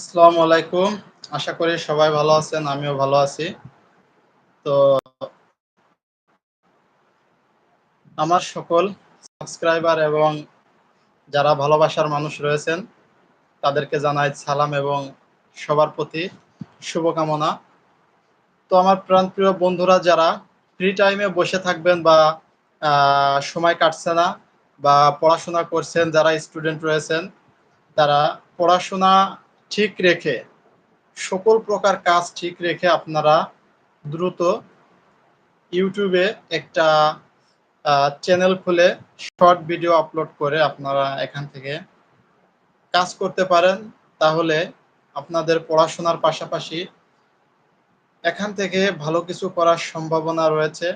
আসসালামু আলাইকুম। আশা করি সবাই ভালো আছেন, আমিও ভালো আছি। তো আমার সকল সাবস্ক্রাইবার এবং যারা ভালোবাসার মানুষ রয়েছেন, তাদেরকে জানাই সালাম এবং সবার প্রতি শুভকামনা। তো আমার প্রাণপ্রিয় বন্ধুরা, যারা ফ্রি টাইমে বসে থাকবেন বা সময় কাটছে না বা পড়াশোনা করছেন, যারা স্টুডেন্ট রয়েছেন, তারা পড়াশোনা ঠিক রেখে, সকল প্রকার কাজ ঠিক রেখে আপনারা দ্রুত ইউটিউবে একটা চ্যানেল খুলে শর্ট ভিডিও আপলোড করে আপনারা এখান থেকে কাজ করতে পারেন। তাহলে আপনাদের পড়াশোনার পাশাপাশি এখান থেকে ভালো কিছু করার সম্ভাবনা রয়েছে।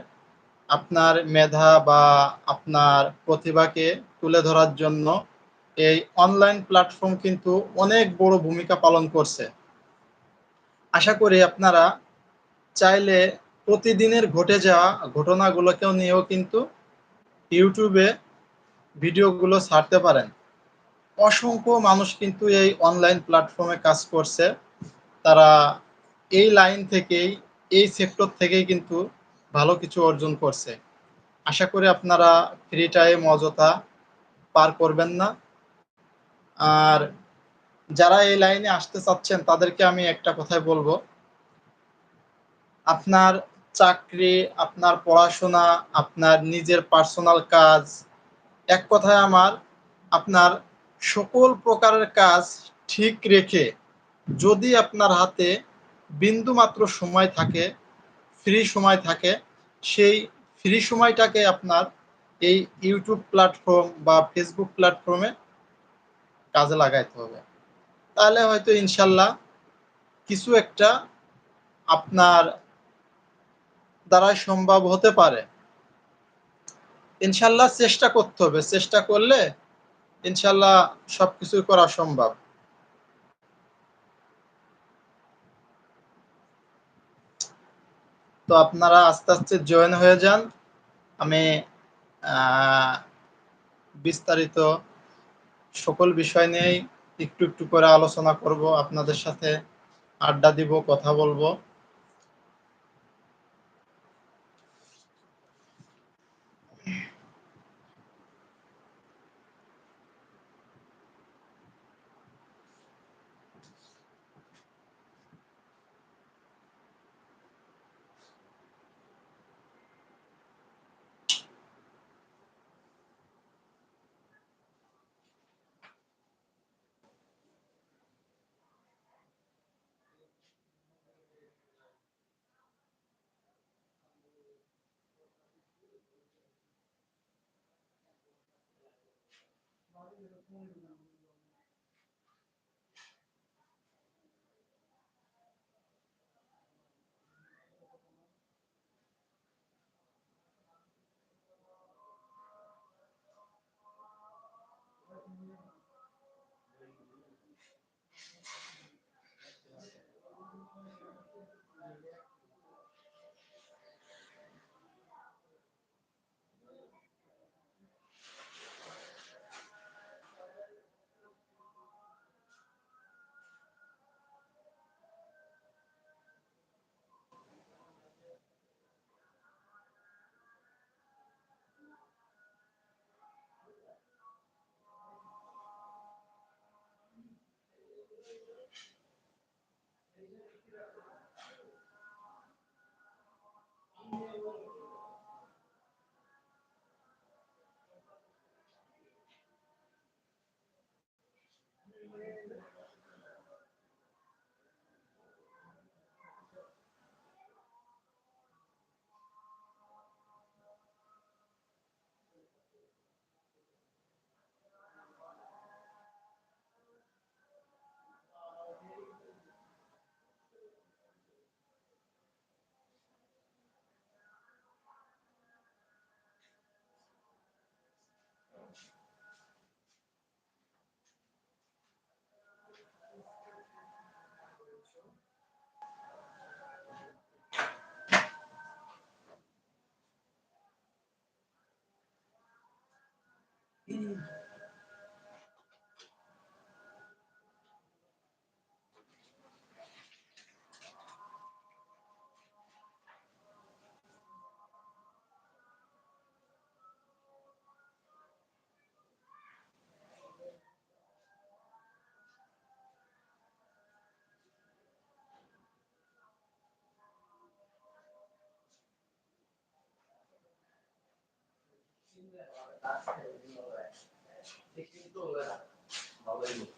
আপনার মেধা বা আপনার প্রতিভাকে তুলে ধরার জন্য এই অনলাইন প্ল্যাটফর্ম কিন্তু অনেক বড় ভূমিকা পালন করছে। আশা করি আপনারা চাইলে প্রতিদিনের ঘটে যাওয়া ঘটনাগুলোকেও নিয়েও কিন্তু ইউটিউবে ভিডিওগুলো ছাড়তে পারেন। অসংখ্য মানুষ কিন্তু এই অনলাইন প্ল্যাটফর্মে কাজ করছে। তারা এই লাইন থেকেই, এই সেক্টর থেকেই কিন্তু ভালো কিছু অর্জন করছে। আশা করি আপনারা ফ্রি টাইম অযথা পার করবেন না। আর যারা এই লাইনে আসতে চাচ্ছেন, তাদেরকে আমি একটা কথাই বলব। আপনার চাকরি, আপনার পড়াশোনা, আপনার নিজের পার্সোনাল কাজ, এক কথায় আমার, আপনার সকল প্রকারের কাজ ঠিক রেখে যদি আপনার হাতে বিন্দু মাত্র সময় থাকে ফ্রি সময় থাকে, সেই ফ্রি সময়টাকে আপনার এই ইউটিউব প্ল্যাটফর্ম বা ফেসবুক প্ল্যাটফর্মে কাজে লাগাইতে হবে। তাহলে হয়তো ইনশাল্লাহ কিছু একটা আপনার দ্বারাই সম্ভব হতে পারে। ইনশাল্লাহ চেষ্টা করতে হবে। চেষ্টা করলে ইনশাল্লাহ সবকিছুই করা সম্ভব। তো আপনারা আস্তে আস্তে জয়েন হয়ে যান। আমি বিস্তারিত সকল বিষয় নিয়েই একটু একটু করে আলোচনা করব আপনাদের সাথে আড্ডা দিব কথা বলব। little corner on. Xin mời bà đại. Unbelievable.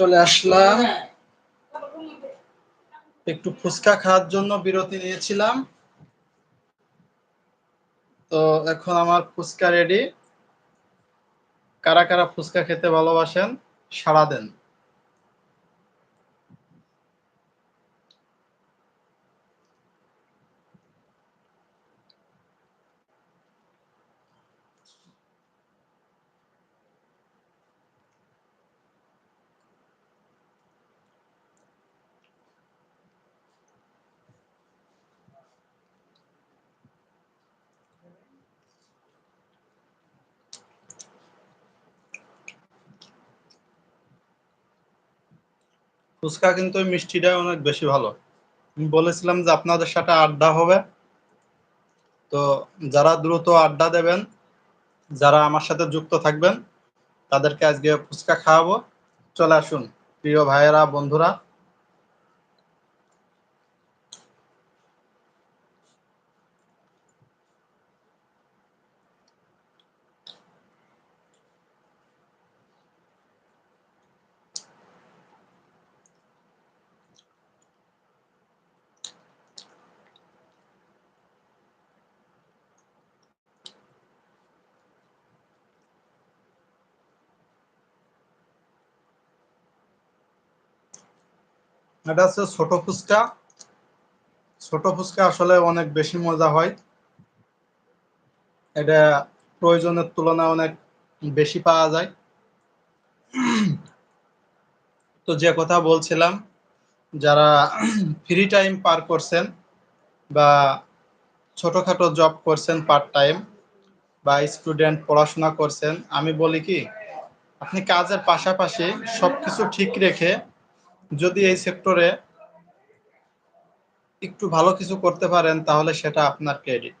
চলে আসলাম। একটু ফুচকা খাওয়ার জন্য বিরতি নিয়েছিলাম। তো এখন আমার ফুচকা রেডি কারা কারা ফুচকা খেতে ভালোবাসেন সারা দেন। ফুচকা কিন্তু ওই মিষ্টিটা অনেক বেশি ভালো। আমি বলেছিলাম যে আপনাদের সাথে আড্ডা হবে। তো যারা দ্রুত আড্ডা দেবেন, যারা আমার সাথে যুক্ত থাকবেন, তাদেরকে আজকে ফুচকা খাওয়াবো। চলে আসুন, প্রিয় ভাইয়েরা, বন্ধুরা। এটা হচ্ছে ছোট ফুচকা। ছোট ফুচকা আসলে অনেক বেশি মজা হয়। এটা প্রয়োজনের তুলনায় অনেক বেশি পাওয়া যায়। তো যে কথা বলছিলাম, যারা ফ্রি টাইম পার করছেন বা ছোটখাটো জব করছেন পার্ট টাইম বা স্টুডেন্ট পড়াশোনা করছেন, আমি বলি কি, আপনি কাজের পাশাপাশি সবকিছু ঠিক রেখে যদি এই সেক্টরে একটু ভালো কিছু করতে পারেন তাহলে সেটা আপনার ক্রেডিট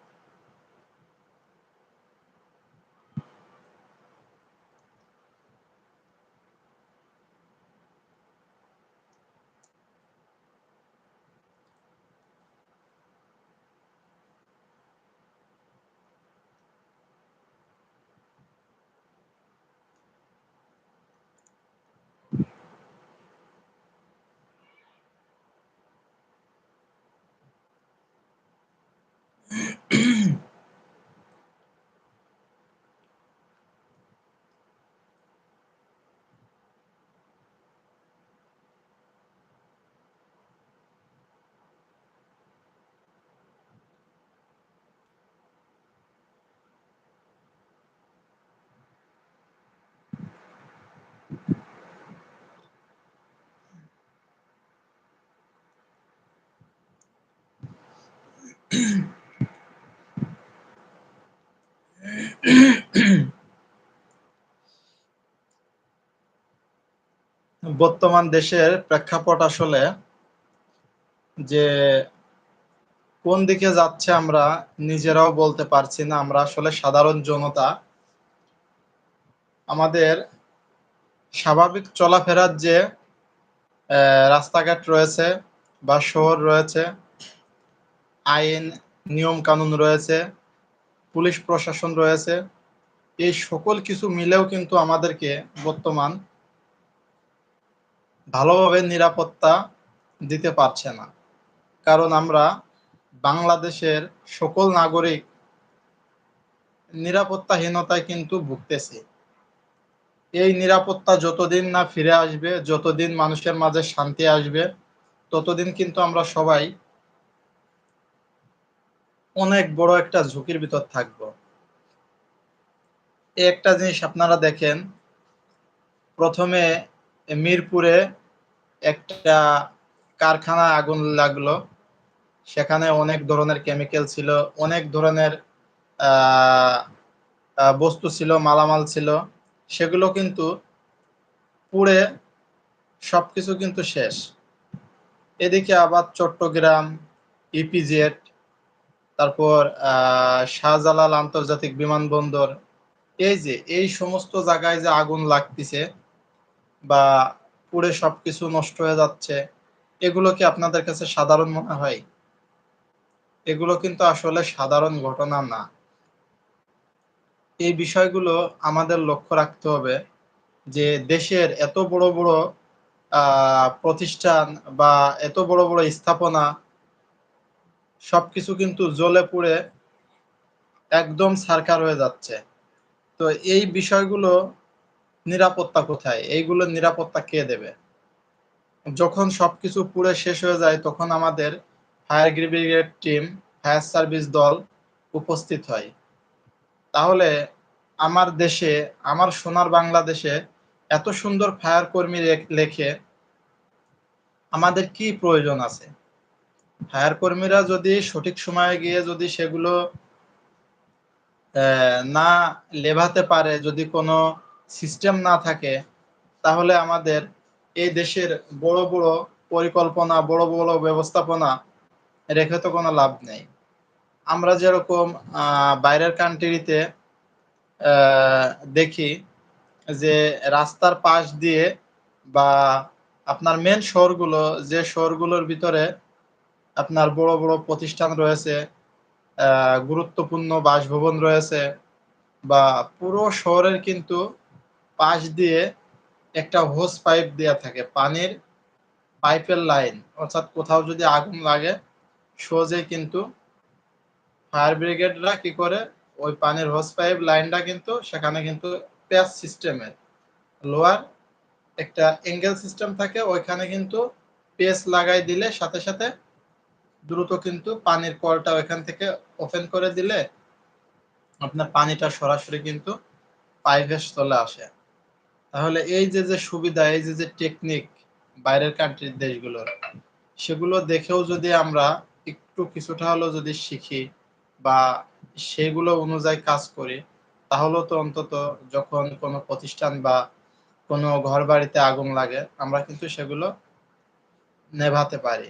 বর্তমান দেশের প্রেক্ষাপট আসলে যে কোন দিকে যাচ্ছে আমরা নিজেরাও বলতে পারছি না। আমরা আসলে সাধারণ জনতা। আমাদের স্বাভাবিক চলাফেরার যে রাস্তাঘাট রয়েছে বা শহর রয়েছে আইন নিয়ম কানুন রয়েছে, পুলিশ প্রশাসন রয়েছে, এই সকল কিছু মিলেও কিন্তু আমাদেরকে বর্তমান ভালোভাবে নিরাপত্তা দিতে পারছে না। কারণ আমরা বাংলাদেশের সকল নাগরিক নিরাপত্তাহীনতায় কিন্তু ভুগতেছি। এই নিরাপত্তা যতদিন না ফিরে আসবে, যতদিন মানুষের মাঝে শান্তি আসবে, ততদিন কিন্তু আমরা সবাই অনেক বড় একটা ঝুঁকির ভিতর থাকব। একটা জিনিস আপনারা দেখেন, প্রথমে মিরপুরে একটা কারখানা আগুন লাগল। সেখানে অনেক ধরনের কেমিক্যাল ছিল, অনেক ধরনের বস্তু ছিল, মালামাল ছিল। সেগুলো কিন্তু পুড়ে সবকিছু কিন্তু শেষ। এদিকে আবার চট্টগ্রাম ইপিজেড তারপর শাহজালাল আন্তর্জাতিক বিমানবন্দর, এই যে, এই সমস্ত জায়গায় যে আগুন লাগতেছে বা পুড়ে সবকিছু নষ্ট হয়ে যাচ্ছে, এগুলো কি আপনাদের কাছে সাধারণ মনে হয়? এগুলো কিন্তু আসলে সাধারণ ঘটনা না। এই বিষয়গুলো আমাদের লক্ষ্য রাখতে হবে যে দেশের এত বড় বড় প্রতিষ্ঠান বা এত বড় বড় স্থাপনা সবকিছু কিন্তু জ্বলে পুড়ে একদম সারকার হয়ে যাচ্ছে। তো এই বিষয়গুলো নিরাপত্তা কোথায়? এইগুলো নিরাপত্তা কে দেবে? যখন সবকিছু পুড়ে শেষ হয়ে যায়, তখন আমাদের fire brigade team, fire service দল উপস্থিত হয়। তাহলে আমার দেশে, আমার সোনার বাংলাদেশে এত সুন্দর ফায়ার কর্মী লেখে আমাদের কি প্রয়োজন আছে? ফায়ার কর্মীরা যদি সঠিক সময়ে গিয়ে যদি সেগুলো না লেভাতে পারে, যদি কোনো সিস্টেম না থাকে, তাহলে আমাদের এই দেশের বড় বড় পরিকল্পনা, বড় বড় ব্যবস্থাপনা রেখে তো কোনো লাভ নেই। আমরা যেরকম বাইরের কান্ট্রিতে দেখি যে রাস্তার পাশ দিয়ে বা আপনার মেন শহরগুলো, যে শহরগুলোর ভিতরে আপনার বড় বড় প্রতিষ্ঠান রয়েছে গুরুত্বপূর্ণ বাসভবন রয়েছে বা পুরো শহরের কিন্তু পাশ দিয়ে একটা হোস পাইপ দেওয়া থাকে, পানির পাইপের লাইন। অর্থাৎ কোথাও যদি আগুন লাগে সহজেই কিন্তু ফায়ার ব্রিগেডরা কি করে, ওই পানির হোস পাইপ লাইনটা কিন্তু সেখানে কিন্তু প্যাচ সিস্টেমের লোয়ার একটা এঙ্গেল সিস্টেম থাকে, ওইখানে কিন্তু পেস লাগাই দিলে সাথে সাথে দ্রুত কিন্তু পানির কলটা ওইখান থেকে ওপেন করে দিলে আপনার পানিটা সরাসরি কিন্তু পাইপে চলে আসে। তাহলে এই যে যে সুবিধা, এই যে যে টেকনিক বাইরের কান্ট্রির দেশগুলোর, সেগুলো দেখেও যদি আমরা একটু কিছুটা হলেও যদি শিখি বা সেগুলো অনুযায়ী কাজ করি তাহলে তো অন্তত যখন কোনো প্রতিষ্ঠান বা কোনো ঘর বাড়িতে আগুন লাগে, আমরা কিন্তু সেগুলো নেভাতে পারি।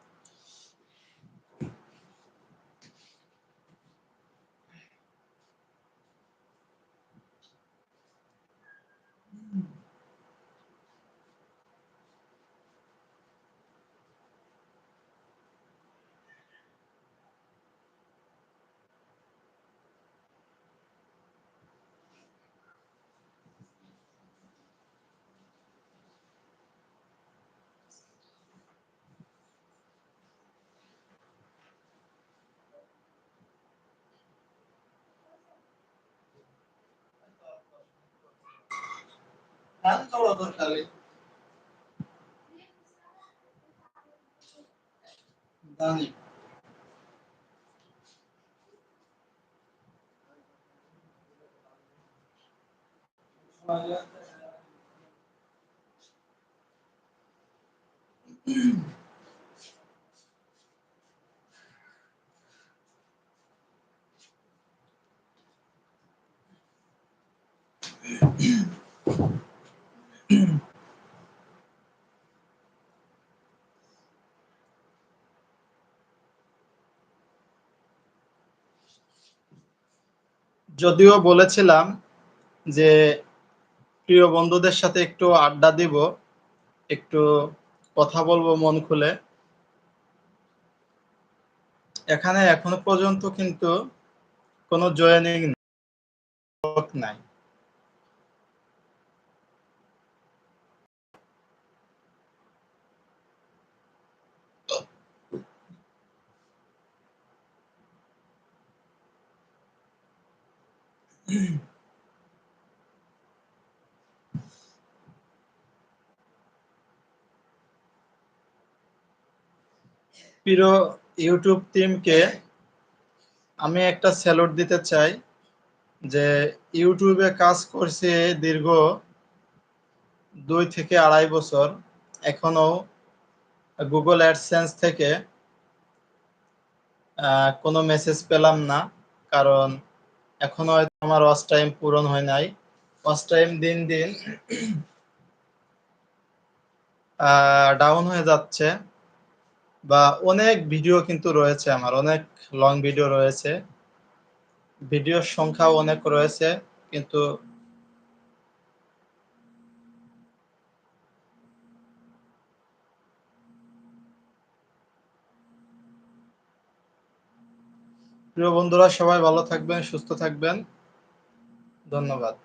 জানি যদিও বলেছিলাম যে প্রিয় বন্ধুদের সাথে একটু আড্ডা দিব, একটু কথা বলব মন খুলে। এখানে এখনও পর্যন্ত কিন্তু কোনো জয়েনিং নাই। প্রিয় ইউটিউব টিমকে আমি একটা স্যালুট দিতে চাই যে ইউটিউবে কাজ করছে দীর্ঘ দুই থেকে আড়াই বছর। এখনও গুগল অ্যাডসেন্স থেকে কোনো মেসেজ পেলাম না, কারণ এখনও হয়তো আমার ওয়াচ টাইম পূরণ হয় নাই। ওয়াচ টাইম দিন দিন ডাউন হয়ে যাচ্ছে বা অনেক ভিডিও কিন্তু রয়েছে আমার, অনেক লং ভিডিও রয়েছে। ভিডিওর সংখ্যাও অনেক রয়েছে, কিন্তু প্রিয় বন্ধুরা সবাই ভালো থাকবেন সুস্থ থাকবেন। ধন্যবাদ।